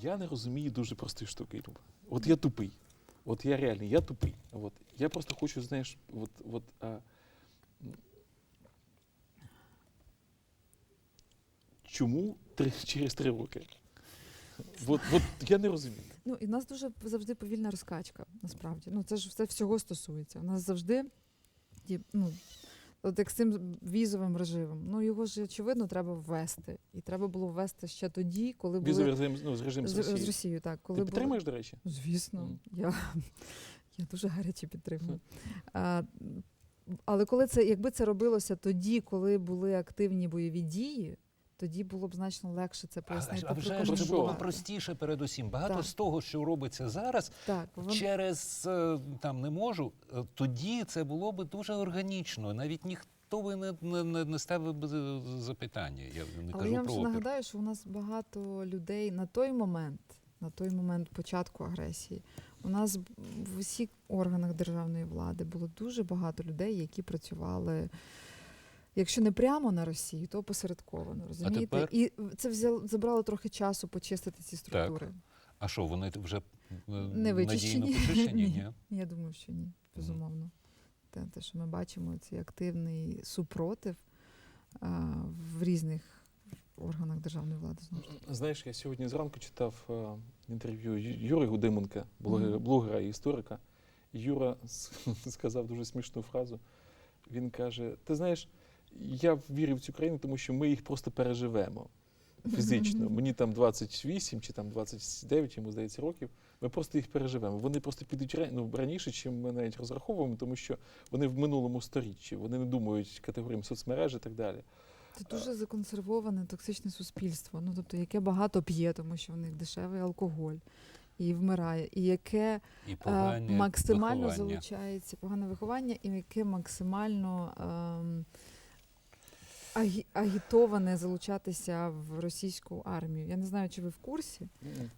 Я не розумію дуже простої штуки, Люба. От я тупий. От я реально, я тупий. От. Я просто хочу, знаєш, от, от, а, чому три, через три роки? От, от я не розумію. Ну і в нас дуже завжди повільна розкачка, насправді. Ну це ж все всього стосується. У нас завжди ну, от як з цим візовим режимом. Ну його ж очевидно треба ввести. І треба було ввести ще тоді, коли були Візовий режим, ну, з режим з з, Росією. Так, коли Ти були- підтримуєш, до речі? Звісно, mm. я, я дуже гаряче підтримую. А, але коли це, якби це робилося тоді, коли були активні бойові дії, тоді було б значно легше це пояснити. а вже ж було простіше передусім. Багато Так. з того, що робиться зараз, Так, вон- через е, там не можу. е, Тоді це було би дуже органічно. Навіть ніхто би не, не, не- не ставив би запитання. Я не Але кажу я вам про опір. нагадаю, що у нас багато людей на той момент, на той момент початку агресії, у нас в усіх органах державної влади було дуже багато людей, які працювали. Якщо не прямо на Росію, то посередковано, розумієте? тепер? І це взяло, забрало трохи часу почистити ці структури. А що, вони вже е, надійно вичищені? почищені? Ні. Я думаю, що ні, безумовно. Те, те, що ми бачимо, цей активний супротив а, в різних органах державної влади. Знову ж таки. Знаєш, я сьогодні зранку читав е, інтерв'ю Ю- Юри Гудименка, блогера, Мгм. блогера і історика. І Юра с- сказав дуже смішну фразу. Він каже: Ти знаєш, я вірю в цю країну, тому що ми їх просто переживемо фізично. Мені там 28 чи там 29, йому здається, років. Ми просто їх переживемо. Вони просто підуть ну, раніше, чим ми навіть розраховуємо, тому що вони в минулому сторіччі, вони не думають категоріями соцмережі і так далі. Це дуже законсервоване токсичне суспільство. Ну тобто, яке багато п'є, тому що в них дешевий алкоголь і вмирає, і яке І е, максимально виховання. залучається погане виховання, і яке максимально ем, агі- агітоване залучатися в російську армію. Я не знаю, чи ви в курсі.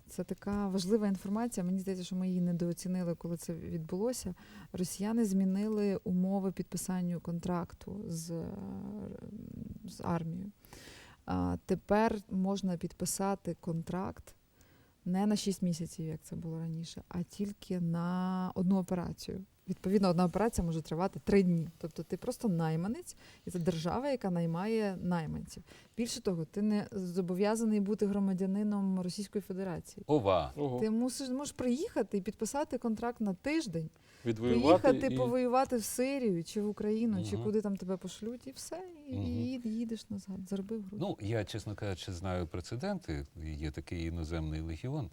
Це така важлива інформація. Мені здається, що ми її недооцінили, коли це відбулося. Росіяни змінили умови підписанню контракту з, е, з армією. А, тепер можна підписати контракт не на 6 місяців, як це було раніше, а тільки на одну операцію. Відповідно, одна операція може тривати три дні. Тобто ти просто найманець, і це держава, яка наймає найманців. Більше того, ти не зобов'язаний бути громадянином Російської Федерації. Ова. Ого. Ти мусиш можеш приїхати і підписати контракт на тиждень, Відвоювати приїхати і... повоювати в Сирію чи в Україну, чи Мгм. куди там тебе пошлють, і все, і, і їдеш назад, заробив гроші. Ну, я, чесно кажучи, знаю прецеденти. Є такий іноземний легіон.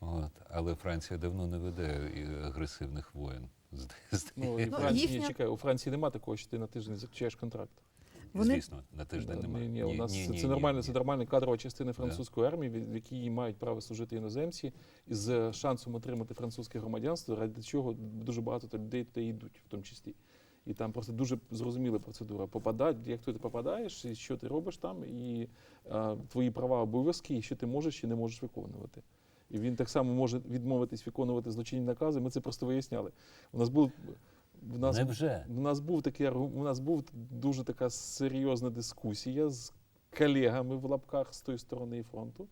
От, але Франція давно не веде агресивних воєн. Ну, і. Ну, Франції, їхня- чекай, у Франції немає такого, що ти на тиждень заключаєш контракт. Вони- Звісно, на тиждень немає. Ні, ні, у нас ні, це, ні, це нормальна, ні. це нормальна кадрова частина французької армії, в якій мають право служити іноземці, і з шансом отримати французьке громадянство, ради чого дуже багато людей туди йдуть, в тому числі. І там просто дуже зрозуміла процедура. Попадать, як ти попадаєш, і що ти робиш там, і а, твої права, обов'язки, і що ти можеш і не можеш виконувати. І він так само може відмовитись виконувати злочинні накази. Ми це просто виясняли. У нас був в нас Невже? у нас був такий аргу- у нас був дуже така серйозна дискусія з колегами в лапках з тої сторони фронту,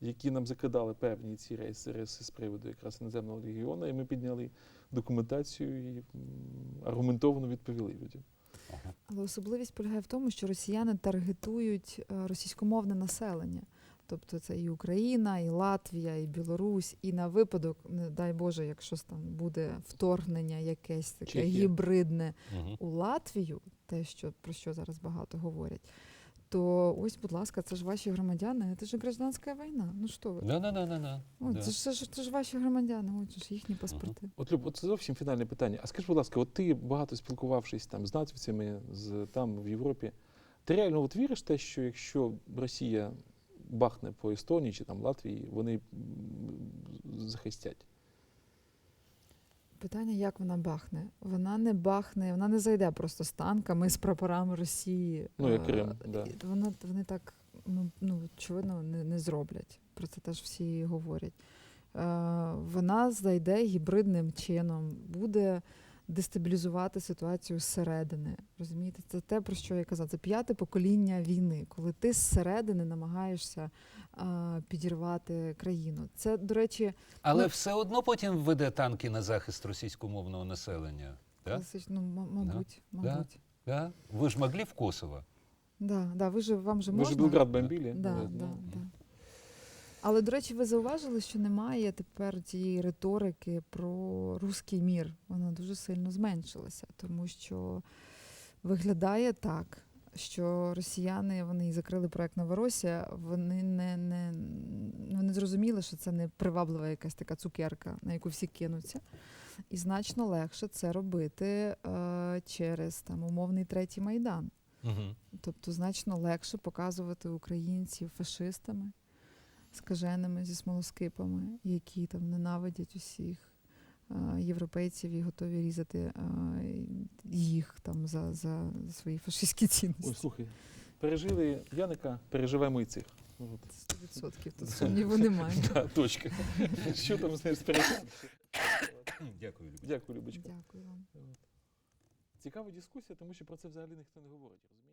які нам закидали певні ці рейси, рейси з приводу якраз іноземного легіону, і ми підняли документацію і аргументовано відповіли людям. Але особливість полягає в тому, що росіяни таргетують е, російськомовне населення. Тобто це і Україна, і Латвія, і Білорусь, і на випадок, не дай Боже, якщо там буде вторгнення якесь таке Чехія. гібридне Мгм. у Латвію, те, що про що зараз багато говорять, то ось, будь ласка, це ж ваші громадяни, це ж гражданська війна. Ну що ви? Да-да-да-да-да. О, Да. це, ж, це, ж, це ж ваші громадяни, ось ж їхні паспорти. От Люб, от це зовсім фінальне питання. А скажи, будь ласка, от ти багато спілкувавшись там з націвцями, з там в Європі, ти реально от віриш те, що якщо Росія бахне по Естонії чи там Латвії, вони захистять? Питання, як вона бахне? Вона не бахне, вона не зайде просто з танками, з прапорами Росії. Ну, як Е, Крим, да. Вона, вони так, ну, ну очевидно, не, не зроблять. Про це теж всі говорять. Е, вона зайде гібридним чином, буде дестабілізувати ситуацію зсередини. Розумієте, це те, про що я казала. Це п'яте покоління війни, коли ти зсередини намагаєшся а, підірвати країну. Це, до речі, Але Ну- все одно потім введе танки на захист російськомовного населення. Да? класично, м- мабуть, Да. мабуть. Да? Ви ж могли в Косово? Да, да, ви же вам же Ви можна. ж Белград бомбили? Да, Ну, да, ну, да. Але, до речі, ви зауважили, що немає тепер тієї риторики про руський мір. Вона дуже сильно зменшилася, тому що виглядає так, що росіяни вони і закрили проект Новоросія, вони не, не, вони зрозуміли, що це не приваблива якась така цукерка, на яку всі кинуться. І значно легше це робити е, через там умовний третій майдан. Угу. Тобто значно легше показувати українців фашистами, скаженими зі смолоскипами, які там ненавидять усіх е, європейців і готові різати е, їх там за, за свої фашистські цінності. Ой, слухай, пережили Яника, переживемо і цих. От. 100% тут сумніву немає. Да, точка. Що там з нею сперечати? Дякую, Любі. Дякую, Любочка. Дякую вам. Цікава дискусія, тому що про це взагалі ніхто не говорить. розумієте?